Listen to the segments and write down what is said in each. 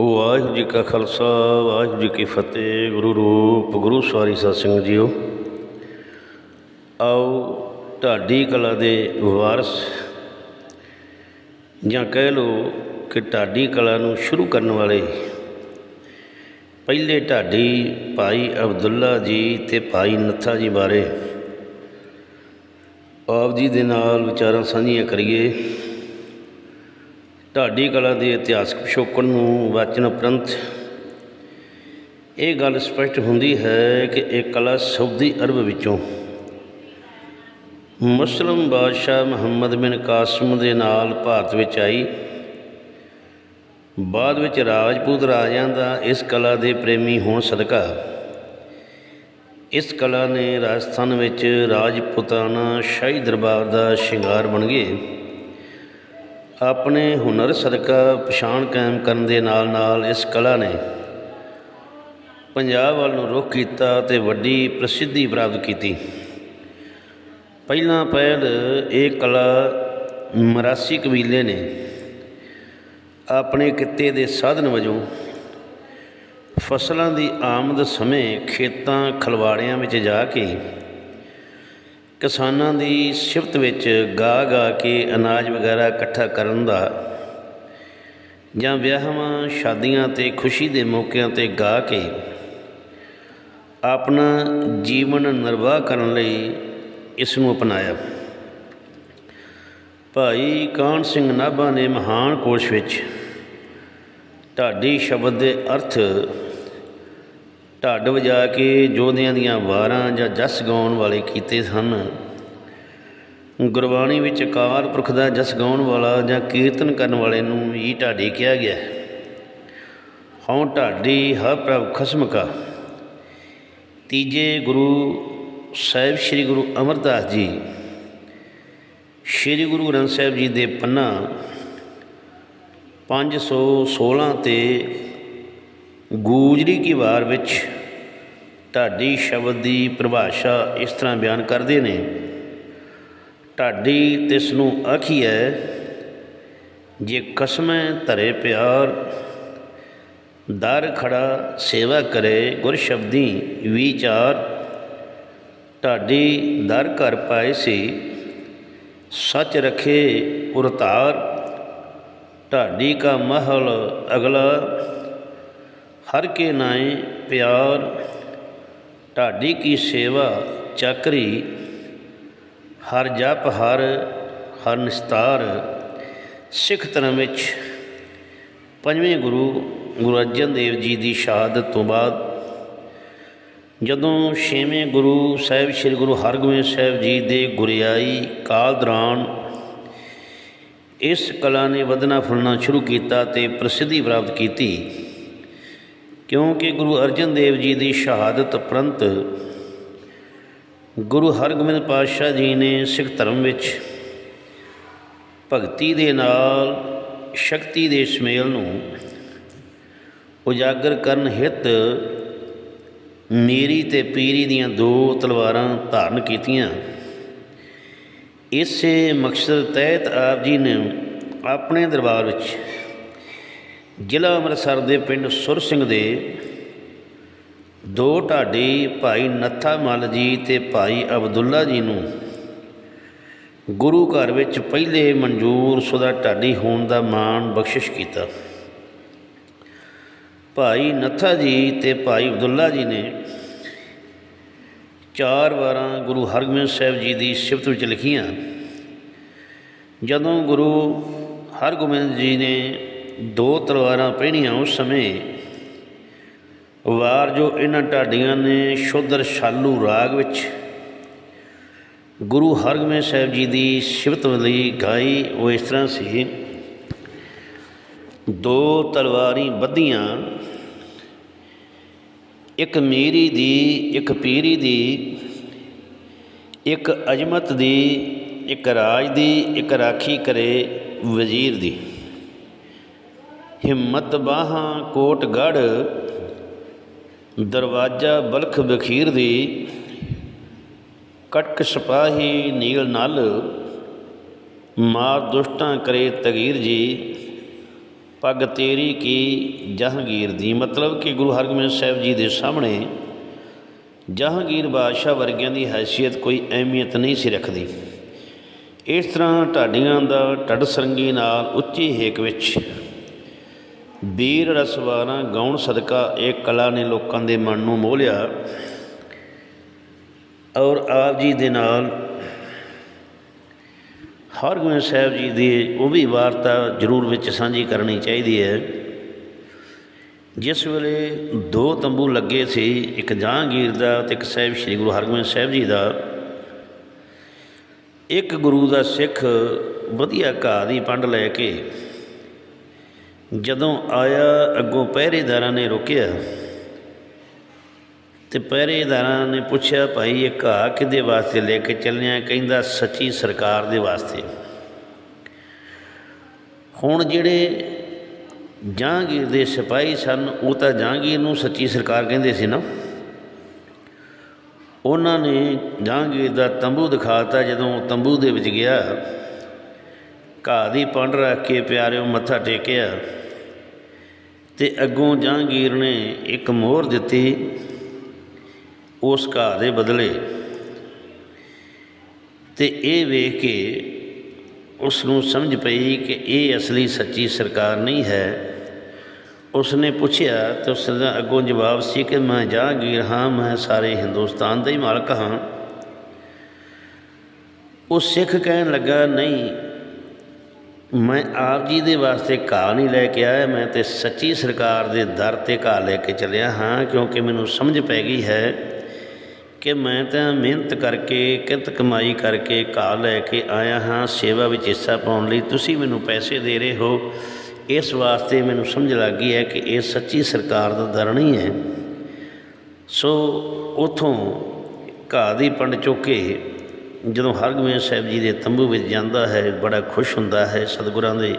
ਵਾਹਿਗੁਰੂ ਜੀ ਕਾ ਖਾਲਸਾ, ਵਾਹਿਗੁਰੂ ਜੀ ਕੀ ਫਤਿਹ, ਗੁਰੂ ਰੂਪ, ਗੁਰੂ ਸਵਾਰੀ ਸਤ ਸਿੰਘ ਜੀਓ। ਆਓ ਢਾਡੀ ਕਲਾ ਦੇ ਵਾਰਸ ਜਾਂ ਕਹਿ ਲਓ ਕਿ ਢਾਡੀ ਕਲਾ ਨੂੰ ਸ਼ੁਰੂ ਕਰਨ ਵਾਲੇ ਪਹਿਲੇ ਢਾਡੀ ਭਾਈ ਅਬਦੁੱਲਾ ਜੀ ਤੇ ਭਾਈ ਨੱਥਾ ਜੀ ਬਾਰੇ ਆਪ ਜੀ ਦੇ ਨਾਲ ਵਿਚਾਰਾਂ ਸਾਂਝੀਆਂ ਕਰੀਏ। ਢਾਡੀ ਕਲਾ ਦੇ ਇਤਿਹਾਸਕ ਪਿਛੋਕੜ ਨੂੰ ਵਾਚਨ ਉਪਰੰਤ ਇਹ ਗੱਲ ਸਪਸ਼ਟ ਹੁੰਦੀ ਹੈ ਕਿ ਇਹ ਕਲਾ ਸਾਊਦੀ ਅਰਬ ਵਿੱਚੋਂ ਮੁਸਲਮ ਬਾਦਸ਼ਾਹ ਮੁਹੰਮਦ ਬਿਨ ਕਾਸਮ ਦੇ ਨਾਲ ਭਾਰਤ ਵਿੱਚ ਆਈ। ਬਾਅਦ ਵਿੱਚ ਰਾਜਪੂਤ ਰਾਜਿਆਂ ਦਾ ਇਸ ਕਲਾ ਦੇ ਪ੍ਰੇਮੀ ਹੋਣ ਸਦਕਾ ਇਸ ਕਲਾ ਨੇ ਰਾਜਸਥਾਨ ਵਿੱਚ ਰਾਜਪੂਤਾਨਾ ਸ਼ਾਹੀ ਦਰਬਾਰ ਦਾ ਸ਼ਿੰਗਾਰ ਬਣ ਗਏ। ਆਪਣੇ ਹੁਨਰ ਸਦਕਾ ਪਛਾਣ ਕਾਇਮ ਕਰਨ ਦੇ ਨਾਲ ਨਾਲ ਇਸ ਕਲਾ ਨੇ ਪੰਜਾਬ ਵੱਲ ਨੂੰ ਰੁਖ ਕੀਤਾ ਤੇ ਵੱਡੀ ਪ੍ਰਸਿੱਧੀ ਪ੍ਰਾਪਤ ਕੀਤੀ। ਪਹਿਲਾਂ ਪਹਿਲ ਇਹ ਕਲਾ ਮਰਾਸੀ ਕਬੀਲੇ ਨੇ ਆਪਣੇ ਕਿੱਤੇ ਦੇ ਸਾਧਨ ਵਜੋਂ ਫਸਲਾਂ ਦੀ ਆਮਦ ਸਮੇਂ ਖੇਤਾਂ ਖਲਵਾੜਿਆਂ ਵਿੱਚ ਜਾ ਕੇ ਕਿਸਾਨਾਂ ਦੀ ਸਿਫਤ ਵਿੱਚ ਗਾ ਗਾ ਕੇ ਅਨਾਜ ਵਗੈਰਾ ਇਕੱਠਾ ਕਰਨ ਦਾ ਜਾਂ ਵਿਆਹਾਂ, ਸ਼ਾਦੀਆਂ ਤੇ ਖੁਸ਼ੀ ਦੇ ਮੌਕਿਆਂ ਤੇ ਗਾ ਕੇ ਆਪਣਾ ਜੀਵਨ ਨਿਰਵਾਹ ਕਰਨ ਲਈ ਇਸ ਨੂੰ ਅਪਣਾਇਆ। ਭਾਈ ਕਾਨ ਸਿੰਘ ਨਾਭਾ ਨੇ ਮਹਾਨ ਕੋਸ਼ ਵਿੱਚ ਢਾਡੀ ਸ਼ਬਦ ਦੇ ਅਰਥ ਢੱਡ ਵਜਾ ਕੇ ਜੋਧਿਆਂ ਦੀਆਂ ਵਾਰਾਂ ਜਾਂ ਜਸ ਗਾਉਣ ਵਾਲੇ ਕੀਤੇ ਸਨ। ਗੁਰਬਾਣੀ ਵਿੱਚ ਅਕਾਲ ਪੁਰਖ ਦਾ ਜਸ ਗਾਉਣ ਵਾਲਾ ਜਾਂ ਕੀਰਤਨ ਕਰਨ ਵਾਲੇ ਨੂੰ ਹੀ ਢਾਡੀ ਕਿਹਾ ਗਿਆ ਹੈ। ਹਉ ਢਾਡੀ ਹਰ ਪ੍ਰਭ ਖਸਮ ਕਾ। ਤੀਜੇ ਗੁਰੂ ਸਾਹਿਬ ਸ੍ਰੀ ਗੁਰੂ ਅਮਰਦਾਸ ਜੀ, ਸ੍ਰੀ ਗੁਰੂ ਗ੍ਰੰਥ ਸਾਹਿਬ ਜੀ ਦੇ ਪੰਨਾ 516 ਤੇ ਗੂਜਰੀ ਕੀ ਵਾਰ ਵਿੱਚ ਢਾਡੀ ਸ਼ਬਦ ਦੀ ਪਰਿਭਾਸ਼ਾ ਇਸ ਤਰ੍ਹਾਂ ਬਿਆਨ ਕਰਦੇ ਨੇ ਢਾਡੀ ਤਿਸ ਨੂੰ ਆਖੀਐ ਜੇ ਕਸਮੈ ਧਰੇ ਪਿਆਰ, ਦਰ ਖੜਾ ਸੇਵਾ ਕਰੇ ਗੁਰ ਸ਼ਬਦੀ ਵਿਚਾਰ ਢਾਡੀ ਦਰ ਘਰ ਪਾਏ ਸੀ, ਸੱਚ ਰਖੇ ਉਰਤਾਰ ਢਾਡੀ ਕਾ ਮਹਲ ਅਗਲਾ ਹਰ ਕੇ ਨਾਏ ਪਿਆਰ, ਢਾਡੀ ਕੀ ਸੇਵਾ ਚੱਕਰੀ, ਹਰ ਜਪ ਹਰ ਹਰ ਨਿਸਤਾਰ। ਸਿੱਖ ਧਰਮ ਵਿੱਚ ਪੰਜਵੇਂ ਗੁਰੂ ਗੁਰੂ ਅਰਜਨ ਦੇਵ ਜੀ ਦੀ ਸ਼ਹਾਦਤ ਤੋਂ ਬਾਅਦ ਜਦੋਂ ਛੇਵੇਂ ਗੁਰੂ ਸਾਹਿਬ ਸ੍ਰੀ ਗੁਰੂ ਹਰਗੋਬਿੰਦ ਸਾਹਿਬ ਜੀ ਦੇ ਗੁਰਿਆਈ ਕਾਲ ਦੌਰਾਨ ਇਸ ਕਲਾ ਨੇ ਵਧਣਾ ਫੁੱਲਣਾ ਸ਼ੁਰੂ ਕੀਤਾ ਤੇ ਪ੍ਰਸਿੱਧੀ ਪ੍ਰਾਪਤ ਕੀਤੀ ਕਿਉਂਕਿ ਗੁਰੂ ਅਰਜਨ ਦੇਵ ਜੀ ਦੀ ਸ਼ਹਾਦਤ ਉਪਰੰਤ ਗੁਰੂ ਹਰਗੋਬਿੰਦ ਪਾਤਸ਼ਾਹ ਜੀ ਨੇ ਸਿੱਖ ਧਰਮ ਵਿੱਚ ਭਗਤੀ ਦੇ ਨਾਲ ਸ਼ਕਤੀ ਦੇ ਸਮੇਲ ਨੂੰ ਉਜਾਗਰ ਕਰਨ ਹਿੱਤ ਮੀਰੀ ਤੇ ਪੀਰੀ ਦੀਆਂ ਦੋ ਤਲਵਾਰਾਂ ਧਾਰਨ ਕੀਤੀਆਂ। ਇਸੇ ਮਕਸਦ ਤਹਿਤ ਆਪ ਜੀ ਨੇ ਆਪਣੇ ਦਰਬਾਰ ਵਿੱਚ ਜ਼ਿਲ੍ਹਾ ਅੰਮ੍ਰਿਤਸਰ ਦੇ ਪਿੰਡ ਸੁਰ ਸਿੰਘ ਦੇ ਦੋ ਢਾਡੀ ਭਾਈ ਨੱਥਾ ਮੱਲ ਜੀ ਤੇ ਭਾਈ ਅਬਦੁੱਲਾ ਜੀ ਨੂੰ ਗੁਰੂ ਘਰ ਵਿੱਚ ਪਹਿਲੇ ਮਨਜ਼ੂਰ ਸੁਦਾ ਢਾਡੀ ਹੋਣ ਦਾ ਮਾਣ ਬਖਸ਼ਿਸ਼ ਕੀਤਾ। ਭਾਈ ਨੱਥਾ ਜੀ ਤੇ ਭਾਈ ਅਬਦੁੱਲਾ ਜੀ ਨੇ ਚਾਰ ਵਾਰਾਂ ਗੁਰੂ ਹਰਗੋਬਿੰਦ ਸਾਹਿਬ ਜੀ ਦੀ ਸਿਫਤ ਵਿੱਚ ਲਿਖੀਆਂ। ਜਦੋਂ ਗੁਰੂ ਹਰਗੋਬਿੰਦ ਜੀ ਨੇ ਦੋ ਤਲਵਾਰਾਂ ਪਹਿਣੀਆਂ ਉਸ ਸਮੇਂ, ਵਾਰ ਜੋ ਇਹਨਾਂ ਢਾਡੀਆਂ ਨੇ ਸ਼ੁੱਧਰ ਸ਼ਾਲੂ ਰਾਗ ਵਿੱਚ, ਗੁਰੂ ਹਰਗੋਬਿੰਦ ਸਾਹਿਬ ਜੀ ਦੀ ਸਿਵਤ ਲਈ ਗਾਈ, ਉਹ ਇਸ ਤਰ੍ਹਾਂ ਸੀ, ਦੋ ਤਲਵਾਰੀ ਬੱਧੀਆਂ ਇੱਕ ਮੀਰੀ ਦੀ, ਇੱਕ ਪੀਰੀ ਦੀ, ਇੱਕ ਅਜਮਤ ਦੀ, ਇੱਕ ਰਾਜ ਦੀ, ਇੱਕ ਰਾਖੀ ਕਰੇ ਵਜ਼ੀਰ ਦੀ। ਹਿੰਮਤ ਬਾਹਾਂ ਕੋਟ ਗੜ ਦਰਵਾਜਾ ਬਲਖ ਬਖੀਰ ਦੀ, ਕਟਕ ਸਿਪਾਹੀ ਨੀਲ ਨਲ। ਮਾਰ ਦੁਸ਼ਟਾਂ ਕਰੇ ਤਗੀਰ ਜੀ, ਪੱਗ ਤੇਰੀ ਕੀ ਜਹਾਂਗੀਰ ਦੀ। ਮਤਲਬ ਕਿ ਗੁਰੂ ਹਰਗੋਬਿੰਦ ਸਾਹਿਬ ਜੀ ਦੇ ਸਾਹਮਣੇ, ਜਹਾਂਗੀਰ ਬਾਦਸ਼ਾਹ ਵਰਗਿਆਂ ਦੀ ਹੈਸੀਅਤ ਕੋਈ ਅਹਿਮੀਅਤ ਨਹੀਂ ਸੀ ਰੱਖਦੀ। ਇਸ ਤਰ੍ਹਾਂ ਢਾਡੀਆਂ ਦਾ ਢੱਡ ਸਰੰਗੀ ਨਾਲ ਉੱਚੀ ਹੇਕ ਵਿੱਚ ਵੀਰ ਰਸਵਾਰਾਂ ਗਾਉਣ ਸਦਕਾ ਇਹ ਕਲਾ ਨੇ ਲੋਕਾਂ ਦੇ ਮਨ ਨੂੰ ਮੋਹ ਲਿਆ ਔਰ ਆਪ ਜੀ ਦੇ ਨਾਲ ਹਰਗੋਬਿੰਦ ਸਾਹਿਬ ਜੀ ਦੀ ਉਹ ਵੀ ਵਾਰਤਾ ਜ਼ਰੂਰ ਵਿੱਚ ਸਾਂਝੀ ਕਰਨੀ ਚਾਹੀਦੀ ਹੈ। ਜਿਸ ਵੇਲੇ ਦੋ ਤੰਬੂ ਲੱਗੇ ਸੀ, ਇੱਕ ਜਹਾਂਗੀਰ ਦਾ ਤੇ ਇੱਕ ਸਾਹਿਬ ਸ੍ਰੀ ਗੁਰੂ ਹਰਗੋਬਿੰਦ ਸਾਹਿਬ ਜੀ ਦਾ, ਇੱਕ ਗੁਰੂ ਦਾ ਸਿੱਖ ਵਧੀਆ ਘਾਹ ਦੀ ਪੰਡ ਲੈ ਕੇ ਜਦੋਂ ਆਇਆ, ਅੱਗੋਂ ਪਹਿਰੇਦਾਰਾਂ ਨੇ ਰੋਕਿਆ। ਤੇ ਪਹਿਰੇਦਾਰਾਂ ਨੇ ਪੁੱਛਿਆ, ਭਾਈ, ਇਹ ਘਾਹ ਕਿਹਦੇ ਵਾਸਤੇ ਲੈ ਕੇ ਚੱਲਿਆ ਕਹਿੰਦਾ, ਸੱਚੀ ਸਰਕਾਰ ਦੇ ਵਾਸਤੇ। ਹੁਣ ਜਿਹੜੇ ਜਹਾਂਗੀਰ ਦੇ ਸਿਪਾਹੀ ਸਨ, ਉਹ ਤਾਂ ਜਹਾਂਗੀਰ ਨੂੰ ਸੱਚੀ ਸਰਕਾਰ ਕਹਿੰਦੇ ਸੀ ਨਾ। ਉਹਨਾਂ ਨੇ ਜਹਾਂਗੀਰ ਦਾ ਤੰਬੂ ਦਿਖਾਤਾ, ਜਦੋਂ ਤੰਬੂ ਦੇ ਵਿੱਚ ਗਿਆ ਘਾਹ ਦੀ ਪੰਡ ਰੱਖ ਕੇ ਪਿਆਰਿਓ ਮੱਥਾ ਟੇਕਿਆ ਤੇ ਅੱਗੋਂ ਜਹਾਂਗੀਰ ਨੇ ਇੱਕ ਮੋਹਰ ਦਿੱਤੀ, ਉਸ ਘਾਹ ਦੇ ਬਦਲੇ। ਤੇ ਇਹ ਵੇਖ ਕੇ ਉਸ ਨੂੰ ਸਮਝ ਪਈ ਕਿ ਇਹ ਅਸਲੀ ਸੱਚੀ ਸਰਕਾਰ ਨਹੀਂ ਹੈ। ਉਸ ਨੇ ਪੁੱਛਿਆ ਤੇ ਉਸ ਦਾ ਅੱਗੋਂ ਜਵਾਬ ਸੀ ਕਿ ਮੈਂ ਜਹਾਂਗੀਰ ਹਾਂ, ਮੈਂ ਸਾਰੇ ਹਿੰਦੁਸਤਾਨ ਦਾ ਹੀ ਮਾਲਕ ਹਾਂ। ਉਹ ਸਿੱਖ ਕਹਿਣ ਲੱਗਾ, ਨਹੀਂ ਮੈਂ ਆਪ ਜੀ ਦੇ ਵਾਸਤੇ ਘਾਹ ਨਹੀਂ ਲੈ ਕੇ ਆਇਆ, ਮੈਂ ਤੇ ਸੱਚੀ ਸਰਕਾਰ ਦੇ ਦਰ ਤੇ ਘਾਹ ਲੈ ਕੇ ਚੱਲਿਆ ਹਾਂ, ਕਿਉਂਕਿ ਮੈਨੂੰ ਸਮਝ ਪੈ ਗਈ ਹੈ ਕਿ ਮੈਂ ਤਾਂ ਮਿਹਨਤ ਕਰਕੇ, ਕਿਰਤ ਕਮਾਈ ਕਰਕੇ ਘਾਹ ਲੈ ਕੇ ਆਇਆ ਹਾਂ, ਸੇਵਾ ਵਿੱਚ ਹਿੱਸਾ ਪਾਉਣ ਲਈ। ਤੁਸੀਂ ਮੈਨੂੰ ਪੈਸੇ ਦੇ ਰਹੇ ਹੋ। ਇਸ ਵਾਸਤੇ ਮੈਨੂੰ ਸਮਝ ਲੱਗ ਗਈ ਹੈ ਕਿ ਇਹ ਸੱਚੀ ਸਰਕਾਰ ਦਾ ਦਰ ਨਹੀਂ ਹੈ। ਸੋ ਉਥੋਂ ਘਾਹ ਦੀ ਪੰਡ ਚੁੱਕ ਕੇ ਜਦੋਂ ਹਰਗੋਬਿੰਦ ਸਾਹਿਬ ਜੀ ਦੇ ਤੰਬੂ ਵਿੱਚ ਜਾਂਦਾ ਹੈ, ਬੜਾ ਖੁਸ਼ ਹੁੰਦਾ ਹੈ ਸਤਿਗੁਰਾਂ ਦੇ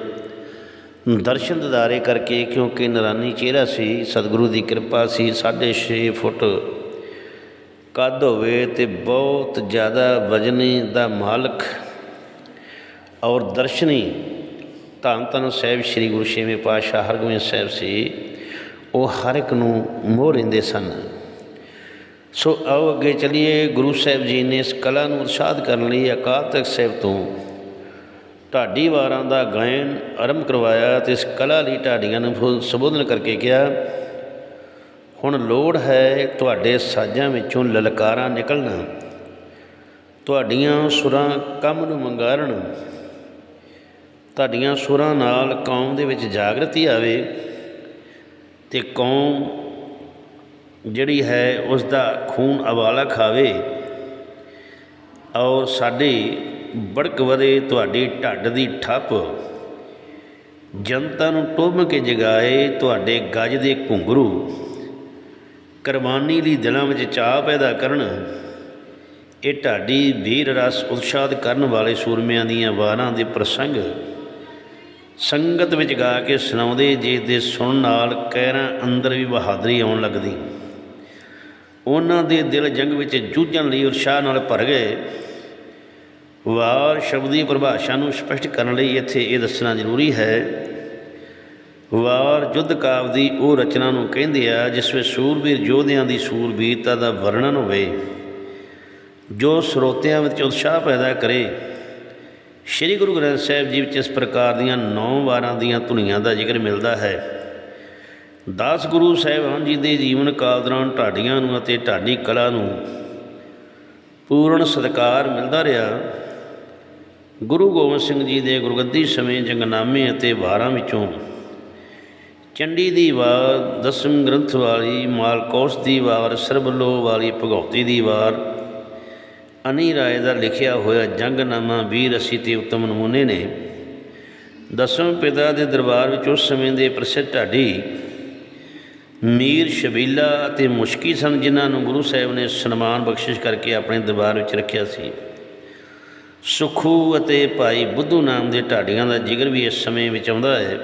ਦਰਸ਼ਨ ਦਿਦਾਰੇ ਕਰਕੇ, ਕਿਉਂਕਿ ਨਰਾਨੀ ਚਿਹਰਾ ਸੀ, ਸਤਿਗੁਰੂ ਦੀ ਕਿਰਪਾ ਸੀ 6.5 ਫੁੱਟ ਕੱਦ ਹੋਵੇ ਤੇ ਬਹੁਤ ਜ਼ਿਆਦਾ ਵਜਨੀ ਦਾ ਮਾਲਕ ਔਰ ਦਰਸ਼ਨੀ ਧੰਨ ਧੰਨ ਸਾਹਿਬ ਸ੍ਰੀ ਗੁਰੂ ਛੇਵੇਂ ਪਾਤਸ਼ਾਹ ਹਰਗੋਬਿੰਦ ਸਾਹਿਬ ਸੀ, ਉਹ ਹਰ ਇੱਕ ਨੂੰ ਮੋਹ ਲੈਂਦੇ ਸਨ। ਸੋ ਆਓ ਅੱਗੇ ਚਲੀਏ। ਗੁਰੂ ਸਾਹਿਬ ਜੀ ਨੇ ਇਸ ਕਲਾ ਨੂੰ ਉਤਸ਼ਾਹਤ ਕਰਨ ਲਈ ਅਕਾਲ ਤਖਤ ਸਾਹਿਬ ਤੋਂ ਢਾਡੀ ਵਾਰਾਂ ਦਾ ਗਾਇਨ ਆਰੰਭ ਕਰਵਾਇਆ ਤੇ ਇਸ ਕਲਾ ਲਈ ਢਾਡੀਆਂ ਨੂੰ ਸੰਬੋਧਨ ਕਰਕੇ ਕਿਹਾ, ਹੁਣ ਲੋੜ ਹੈ ਤੁਹਾਡੇ ਸਾਜ਼ਾਂ ਵਿੱਚੋਂ ਲਲਕਾਰਾਂ ਨਿਕਲਣਾ। ਤੁਹਾਡੀਆਂ ਸੁਰਾਂ ਕੰਮ ਨੂੰ ਮੰਗਾਰਨ ਤੁਹਾਡੀਆਂ ਸੁਰਾਂ ਨਾਲ ਕੌਮ ਦੇ ਵਿੱਚ ਜਾਗਰਤੀ ਆਵੇ ਤੇ ਕੌਮ ਜਿਹੜੀ ਹੈ ਉਸ ਦਾ ਖੂਨ ਅਵਾਲਾ ਖਾਵੇ ਔਰ ਸਾਡੀ ਬੜਕ ਵਧੇ, ਤੁਹਾਡੀ ਢੱਡ ਦੀ ਠੱਪ ਜਨਤਾ ਨੂੰ ਟੁੰਮ ਕੇ ਜਗਾਏ, ਤੁਹਾਡੇ ਗੱਜ ਦੇ ਘੁੰਗਰੂ ਕੁਰਬਾਨੀ ਲਈ ਦਿਲਾਂ ਵਿੱਚ ਚਾਹ ਪੈਦਾ ਕਰਨ, ਇਹ ਢਾਡੀ ਵੀਰ ਰਸ ਉਤਸ਼ਾਹਤ ਕਰਨ ਵਾਲੇ ਸੂਰਮਿਆਂ ਦੀਆਂ ਵਾਰਾਂ ਦੇ ਪ੍ਰਸੰਗ ਸੰਗਤ ਵਿੱਚ ਗਾ ਕੇ ਸੁਣਾਉਂਦੇ ਜਿਸ ਦੇ ਸੁਣਨ ਨਾਲ ਕਹਿਰਾਂ ਅੰਦਰ ਵੀ ਬਹਾਦਰੀ ਆਉਣ ਲੱਗਦੀ। ਉਹਨਾਂ ਦੇ ਦਿਲ ਜੰਗ ਵਿੱਚ ਜੂਝਣ ਲਈ ਉਤਸ਼ਾਹ ਨਾਲ ਭਰ ਗਏ। ਵਾਰ ਸ਼ਬਦੀ ਪਰਿਭਾਸ਼ਾ ਨੂੰ ਸਪਸ਼ਟ ਕਰਨ ਲਈ ਇੱਥੇ ਇਹ ਦੱਸਣਾ ਜ਼ਰੂਰੀ ਹੈ। ਵਾਰ ਯੁੱਧ ਕਾਵ ਦੀ ਉਹ ਰਚਨਾ ਨੂੰ ਕਹਿੰਦੇ ਆ, ਜਿਸ ਵਿੱਚ ਸੂਰਬੀਰ ਯੋਧਿਆਂ ਦੀ ਸੂਰਬੀਰਤਾ ਦਾ ਵਰਣਨ ਹੋਵੇ। ਜੋ ਸਰੋਤਿਆਂ ਵਿੱਚ ਉਤਸ਼ਾਹ ਪੈਦਾ ਕਰੇ। ਸ੍ਰੀ ਗੁਰੂ ਗ੍ਰੰਥ ਸਾਹਿਬ ਜੀ ਵਿੱਚ ਇਸ ਪ੍ਰਕਾਰ ਦੀਆਂ ਨੌ ਵਾਰਾਂ ਦੀਆਂ ਧੁਨੀਆਂ ਦਾ ਜ਼ਿਕਰ ਮਿਲਦਾ ਹੈ। ਦਾਸ ਗੁਰੂ ਸਾਹਿਬਾਨ ਜੀ ਦੇ ਜੀਵਨ ਕਾਲ ਦੌਰਾਨ ਢਾਡੀਆਂ ਨੂੰ ਅਤੇ ਢਾਡੀ ਕਲਾ ਨੂੰ ਪੂਰਨ ਸਤਿਕਾਰ ਮਿਲਦਾ ਰਿਹਾ। ਗੁਰੂ ਗੋਬਿੰਦ ਸਿੰਘ ਜੀ ਦੇ ਗੁਰਗੱਦੀ ਸਮੇਂ ਜੰਗਨਾਮੇ ਅਤੇ ਵਾਰਾਂ ਵਿੱਚੋਂ ਚੰਡੀ ਦੀ ਵਾਰ, ਦਸਮ ਗ੍ਰੰਥ ਵਾਲੀ, ਮਾਲਕੌਸ ਦੀ ਵਾਰ ਸਰਬਲੋ ਵਾਲੀ ਭਗਉਤੀ ਦੀ ਵਾਰ, ਅਨੀ ਰਾਏ ਦਾ ਲਿਖਿਆ ਹੋਇਆ ਜੰਗਨਾਮਾ ਵੀਰ ਅਸੀਂ ਤੇ ਉਤਮ ਨਮੂਨੇ ਨੇ। ਦਸਮ ਪਿਤਾ ਦੇ ਦਰਬਾਰ ਵਿੱਚ ਉਸ ਸਮੇਂ ਦੇ ਪ੍ਰਸਿੱਧ ਢਾਡੀ ਮੀਰ ਸ਼ਬੀਲਾ ਅਤੇ ਮੁਸ਼ਕੀ ਸਨ, ਜਿਨ੍ਹਾਂ ਨੂੰ ਗੁਰੂ ਸਾਹਿਬ ਨੇ ਸਨਮਾਨ ਬਖਸ਼ਿਸ਼ ਕਰਕੇ ਆਪਣੇ ਦਰਬਾਰ ਵਿੱਚ ਰੱਖਿਆ ਸੀ। ਸੁਖੂ ਅਤੇ ਭਾਈ ਬੁੱਧੂ ਨਾਮ ਦੇ ਢਾਡੀਆਂ ਦਾ ਜ਼ਿਕਰ ਵੀ ਇਸ ਸਮੇਂ ਵਿੱਚ ਆਉਂਦਾ ਹੈ।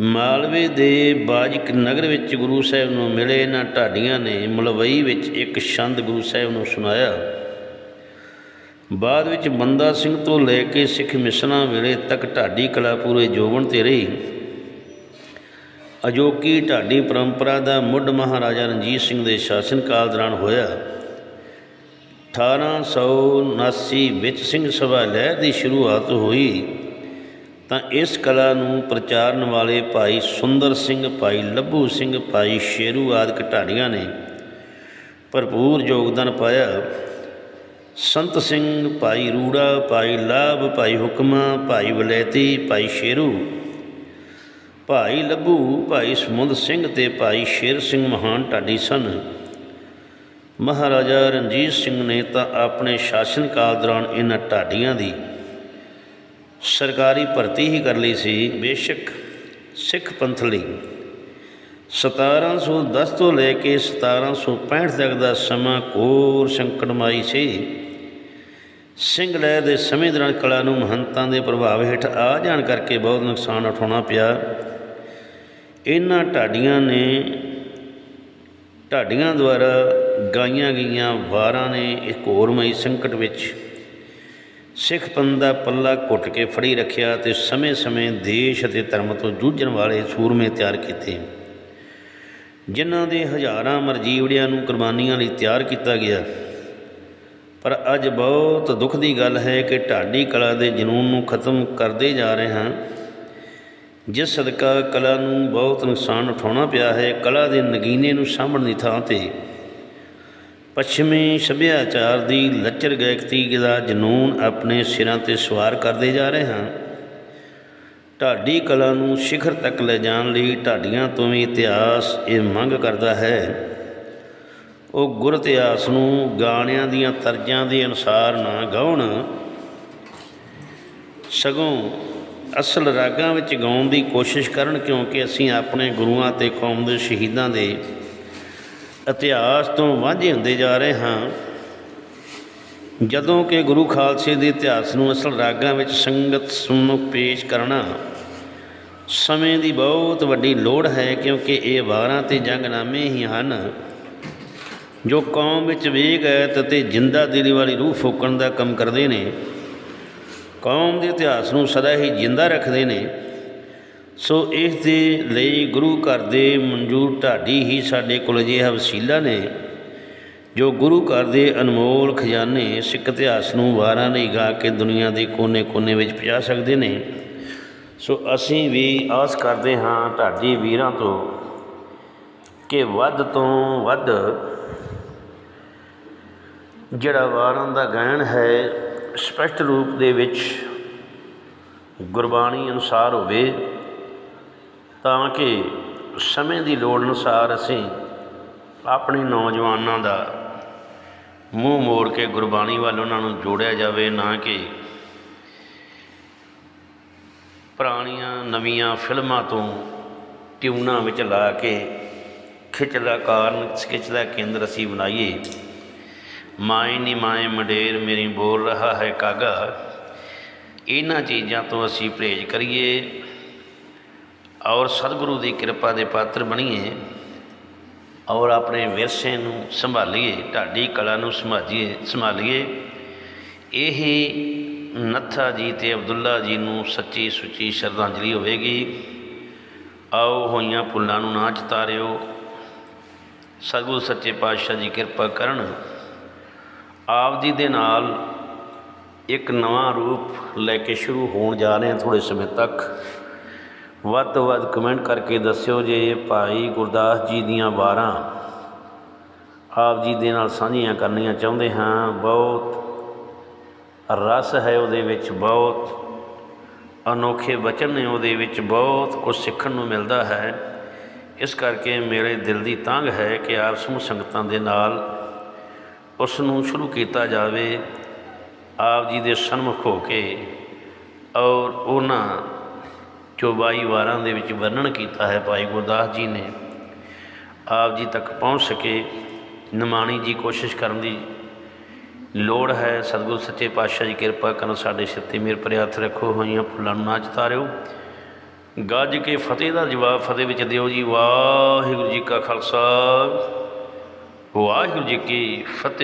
ਮਾਲਵੇ ਦੇ ਬਾਜਕ ਨਗਰ ਵਿੱਚ ਗੁਰੂ ਸਾਹਿਬ ਨੂੰ ਮਿਲੇ ਇਹਨਾਂ ਢਾਡੀਆਂ ਨੇ ਮਲਵਈ ਵਿੱਚ ਇੱਕ ਛੰਦ ਗੁਰੂ ਸਾਹਿਬ ਨੂੰ ਸੁਣਾਇਆ। ਬਾਅਦ ਵਿੱਚ ਬੰਦਾ ਸਿੰਘ ਤੋਂ ਲੈ ਕੇ ਸਿੱਖ ਮਿਸ਼ਨਾਂ ਵੇਲੇ ਤੱਕ ਢਾਡੀ ਕਲਾ ਪੂਰੇ ਜੋਬਨ ਤੇ ਰਹੀ। ਅਜੋਕੀ ਢਾਡੀ ਪਰੰਪਰਾ ਦਾ ਮੁੱਢ ਮਹਾਰਾਜਾ ਰਣਜੀਤ ਸਿੰਘ ਦੇ ਸ਼ਾਸਨ ਕਾਲ ਦੌਰਾਨ ਹੋਇਆ। 1879 ਵਿੱਚ ਸਿੰਘ ਸਭਾ ਲਹਿਰ ਦੀ ਸ਼ੁਰੂਆਤ ਹੋਈ। ਤਾਂ ਇਸ ਕਲਾ ਨੂੰ ਪ੍ਰਚਾਰਨ ਵਾਲੇ ਭਾਈ ਸੁੰਦਰ ਸਿੰਘ, ਭਾਈ ਲੱਭੂ ਸਿੰਘ, ਭਾਈ ਸ਼ੇਰੂ ਆਦਿ ਢਾਡੀਆਂ ਨੇ ਭਰਪੂਰ ਯੋਗਦਾਨ ਪਾਇਆ। ਸੰਤ ਸਿੰਘ, ਭਾਈ ਰੂੜਾ, ਭਾਈ ਲਾਭ, ਭਾਈ ਹੁਕਮਾ, ਭਾਈ ਵਲੈਤੀ, ਭਾਈ ਸ਼ੇਰੂ ਭਾਈ ਲੱਭੂ, ਭਾਈ ਸਮੁੰਦ ਸਿੰਘ ਤੇ ਭਾਈ ਸ਼ੇਰ ਸਿੰਘ ਮਹਾਨ ਢਾਡੀ ਸਨ। ਮਹਾਰਾਜਾ ਰਣਜੀਤ ਸਿੰਘ ਨੇ ਤਾਂ ਆਪਣੇ ਸ਼ਾਸਨ ਕਾਲ ਦੌਰਾਨ ਇਹਨਾਂ ਢਾਡੀਆਂ ਦੀ ਸਰਕਾਰੀ ਭਰਤੀ ਹੀ ਕਰ ਲਈ ਸੀ। ਬੇਸ਼ੱਕ ਸਿੱਖ ਪੰਥ ਲਈ 1710 ਤੋਂ ਲੈ ਕੇ 1765 ਤੱਕ ਦਾ ਸਮਾਂ ਕੋਰ ਸੰਕਟਮਈ ਸੀ। ਸਿੰਘ ਲਹਿਰ ਦੇ ਸਮੇਂ ਦੌਰਾਨ ਕਲਾ ਨੂੰ ਮਹੰਤਾਂ ਦੇ ਪ੍ਰਭਾਵ ਹੇਠ ਆ ਜਾਣ ਕਰਕੇ ਬਹੁਤ ਨੁਕਸਾਨ ਉਠਾਉਣਾ ਪਿਆ। ਇਹਨਾਂ ਢਾਡੀਆਂ ਨੇ, ਢਾਡੀਆਂ ਦੁਆਰਾ ਗਾਈਆਂ ਗਈਆਂ ਵਾਰਾਂ ਨੇ ਇੱਕ ਹੋਰਮਈ ਸੰਕਟ ਵਿੱਚ ਸਿੱਖ ਪੰਥ ਦਾ ਪੱਲਾ ਘੁੱਟ ਕੇ ਫੜੀ ਰੱਖਿਆ ਤੇ ਸਮੇਂ-ਸਮੇਂ ਦੇਸ਼ ਅਤੇ ਧਰਮ ਤੋਂ ਜੂਝਣ ਵਾਲੇ ਸੂਰਮੇ ਤਿਆਰ ਕੀਤੇ। ਜਿਨ੍ਹਾਂ ਦੇ ਹਜ਼ਾਰਾਂ ਮਰਜੀਵੜਿਆਂ ਨੂੰ ਕੁਰਬਾਨੀਆਂ ਲਈ ਤਿਆਰ ਕੀਤਾ ਗਿਆ। ਪਰ ਅੱਜ ਬਹੁਤ ਦੁੱਖ ਦੀ ਗੱਲ ਹੈ ਕਿ ਢਾਡੀ ਕਲਾ ਦੇ ਜਨੂਨ ਨੂੰ ਖਤਮ ਕਰਦੇ ਜਾ ਰਹੇ ਹਾਂ। ਜਿਸ ਸਦਕਾ ਕਲਾ ਨੂੰ ਬਹੁਤ ਨੁਕਸਾਨ ਉਠਾਉਣਾ ਪਿਆ ਹੈ, ਕਲਾ ਦੇ ਨਗੀਨੇ ਨੂੰ ਸਾਂਭਣ ਦੀ ਥਾਂ ਤੇ। ਪੱਛਮੀ ਸੱਭਿਆਚਾਰ ਦੀ ਲੱਚਰ ਗਾਇਕਤੀ ਦਾ ਜਨੂਨ ਆਪਣੇ ਸਿਰਾਂ ਤੇ ਸਵਾਰ ਕਰਦੇ ਜਾ ਰਹੇ ਹਾਂ। ਢਾਡੀ ਕਲਾ ਨੂੰ ਸਿਖਰ ਤੱਕ ਲੈ ਜਾਣ ਲਈ ਢਾਡੀਆਂ ਤੋਂ ਵੀ ਇਤਿਹਾਸ ਇਹ ਮੰਗ ਕਰਦਾ ਹੈ। ਉਹ ਗੁਰ ਇਤਿਹਾਸ ਨੂੰ ਗਾਣਿਆਂ ਦੀਆਂ ਤਰਜ਼ਾਂ ਦੇ ਅਨੁਸਾਰ ਨਾ ਗਾਉਣ, ਸਗੋਂ ਅਸਲ ਰਾਗਾਂ ਵਿੱਚ ਗਾਉਣ ਦੀ ਕੋਸ਼ਿਸ਼ ਕਰਨ ਕਿਉਂਕਿ ਅਸੀਂ ਆਪਣੇ ਗੁਰੂਆਂ ਤੇ ਕੌਮ ਦੇ ਸ਼ਹੀਦਾਂ ਦੇ ਇਤਿਹਾਸ ਤੋਂ ਵਾਂਝੇ ਹੁੰਦੇ ਜਾ ਰਹੇ ਹਾਂ। ਜਦੋਂ ਕਿ ਗੁਰੂ ਖਾਲਸੇ ਦੇ ਇਤਿਹਾਸ ਨੂੰ ਅਸਲ ਰਾਗਾਂ ਵਿੱਚ ਸੰਗਤ ਸਮੁਖ ਪੇਸ਼ ਕਰਨਾ ਸਮੇਂ ਦੀ ਬਹੁਤ ਵੱਡੀ ਲੋੜ ਹੈ ਕਿਉਂਕਿ ਇਹ ਵਾਰਾਂ ਤੇ ਜੰਗਨਾਮੇ ਹੀ ਹਨ। ਜੋ ਕੌਮ ਵਿੱਚ ਵੇਗ ਹੈ ਤੇ ਜਿੰਦਾ ਦਿਲੀ ਵਾਲੀ ਰੂਹ ਫੂਕਣ ਦਾ ਕੰਮ ਕਰਦੇ ਨੇ। ਕੌਮ ਦੇ ਇਤਿਹਾਸ ਨੂੰ ਸਦਾ ਹੀ ਜਿੰਦਾ ਰੱਖਦੇ ਨੇ, ਸੋ ਇਸ ਦੇ ਲਈ ਗੁਰੂ ਘਰ ਦੇ ਮਨਜੂਰ ਢਾਡੀ ਹੀ ਸਾਡੇ ਕੋਲ ਅਜਿਹਾ ਵਸੀਲਾ ਨੇ, ਜੋ ਗੁਰੂ ਘਰ ਦੇ ਅਨਮੋਲ ਖਜ਼ਾਨੇ ਸਿੱਖ ਇਤਿਹਾਸ ਨੂੰ ਵਾਰਾਂ ਨਹੀਂ ਗਾ ਕੇ ਦੁਨੀਆ ਦੇ ਕੋਨੇ-ਕੋਨੇ ਵਿੱਚ ਪਹੁੰਚਾ ਸਕਦੇ ਨੇ। ਸੋ ਅਸੀਂ ਵੀ ਆਸ ਕਰਦੇ ਹਾਂ ਢਾਡੀ ਵੀਰਾਂ ਤੋਂ ਕਿ ਵੱਧ ਤੋਂ ਵੱਧ ਜਿਹੜਾ ਵਾਰਾਂ ਦਾ ਗਾਇਨ ਹੈ ਸਪਸ਼ਟ ਰੂਪ ਦੇ ਵਿੱਚ ਗੁਰਬਾਣੀ ਅਨੁਸਾਰ ਹੋਵੇ ਤਾਂ ਕਿ ਸਮੇਂ ਦੀ ਲੋੜ ਅਨੁਸਾਰ ਅਸੀਂ ਆਪਣੇ ਨੌਜਵਾਨਾਂ ਦਾ ਮੂੰਹ ਮੋੜ ਕੇ ਗੁਰਬਾਣੀ ਵੱਲ ਉਹਨਾਂ ਨੂੰ ਜੋੜਿਆ ਜਾਵੇ, ਨਾ ਕਿ ਪੁਰਾਣੀਆਂ ਨਵੀਆਂ ਫਿਲਮਾਂ ਤੋਂ ਟਿਊਨਾਂ ਵਿੱਚ ਲਾ ਕੇ ਖਿੱਚ ਦਾ ਕਾਰਨ ਖਿੱਚ ਦਾ ਕੇਂਦਰ ਅਸੀਂ ਬਣਾਈਏ। ਮਾਏ ਨੀ ਮਾਏ ਮੰਡੇਰ, ਮੇਰੀ ਬੋਲ ਰਹਾ ਹੈ ਕਾਗਾ। ਇਹਨਾਂ ਚੀਜ਼ਾਂ ਤੋਂ ਅਸੀਂ ਪਰਹੇਜ਼ ਕਰੀਏ ਔਰ ਸਤਿਗੁਰੂ ਦੀ ਕਿਰਪਾ ਦੇ ਪਾਤਰ ਬਣੀਏ ਔਰ ਆਪਣੇ ਵਿਰਸੇ ਨੂੰ ਸੰਭਾਲੀਏ, ਢਾਡੀ ਕਲਾ ਨੂੰ ਸੰਭਾਲੀਏ ਸੰਭਾਲੀਏ। ਇਹ ਨੱਥਾ ਜੀ ਤੇ ਅਬਦੁੱਲਾ ਜੀ ਨੂੰ ਸੱਚੀ ਸੁੱਚੀ ਸ਼ਰਧਾਂਜਲੀ ਹੋਵੇਗੀ। ਆਓ ਹੋਈਆਂ ਫੁੱਲਾਂ ਨੂੰ ਨਾ ਚਤਾਰਿਓ। ਸਤਿਗੁਰੂ ਸੱਚੇ ਪਾਤਸ਼ਾਹ ਜੀ ਕਿਰਪਾ ਕਰਨ ਆਪ ਜੀ ਦੇ ਨਾਲ ਇੱਕ ਨਵਾਂ ਰੂਪ ਲੈ ਕੇ ਸ਼ੁਰੂ ਹੋਣ ਜਾ ਰਹੇ ਹਾਂ ਥੋੜੇ ਸਮੇਂ ਤੱਕ। ਵੱਧ ਤੋਂ ਵੱਧ ਕਮੈਂਟ ਕਰਕੇ ਦੱਸਿਓ ਜੇ ਭਾਈ ਗੁਰਦਾਸ ਜੀ ਦੀਆਂ ਵਾਰਾਂ ਆਪ ਜੀ ਦੇ ਨਾਲ ਸਾਂਝੀਆਂ ਕਰਨੀਆਂ ਚਾਹੁੰਦੇ ਹਾਂ। ਬਹੁਤ ਰਸ ਹੈ ਉਹਦੇ ਵਿੱਚ, ਬਹੁਤ ਅਨੋਖੇ ਬਚਨ ਨੇ ਉਹਦੇ ਵਿੱਚ, ਬਹੁਤ ਕੁਝ ਸਿੱਖਣ ਨੂੰ ਮਿਲਦਾ ਹੈ। ਇਸ ਕਰਕੇ ਮੇਰੇ ਦਿਲ ਦੀ ਤੰਗ ਹੈ ਕਿ ਆਪ ਸਮੂਹ ਸੰਗਤਾਂ ਦੇ ਨਾਲ ਉਸ ਨੂੰ ਸ਼ੁਰੂ ਕੀਤਾ ਜਾਵੇ, ਆਪ ਜੀ ਦੇ ਸਨਮੁਖ ਹੋ ਕੇ ਔਰ ਉਹਨਾਂ ਚੋਬਾਈ ਵਾਰਾਂ ਦੇ ਵਿੱਚ ਵਰਣਨ ਕੀਤਾ ਹੈ ਭਾਈ ਗੁਰਦਾਸ ਜੀ ਨੇ। ਆਪ ਜੀ ਤੱਕ ਪਹੁੰਚ ਸਕੇ, ਨਿਮਾਣੀ ਜੀ ਕੋਸ਼ਿਸ਼ ਕਰਨ ਦੀ ਲੋੜ ਹੈ। ਸਤਿਗੁਰ ਸੱਚੇ ਪਾਤਸ਼ਾਹ ਜੀ ਕਿਰਪਾ ਕਰਨ ਸਾਡੇ ਸਿਰ ਤੇ ਮੇਰ ਭਰੇ ਰੱਖੋ, ਹੋਈਆਂ ਫੁੱਲਾਂ ਨੂੰ ਨਾ ਚਤਾਰਿਓ ਗੱਜ ਕੇ ਫਤਿਹ ਦਾ ਜਵਾਬ ਫਤਿਹ ਵਿੱਚ ਦਿਓ ਜੀ। ਵਾਹਿਗੁਰੂ ਜੀ ਕਾ ਖਾਲਸਾ, ਵਾਹਿਗੁਰੂ ਜੀ ਕੀ ਫਤਿਹ।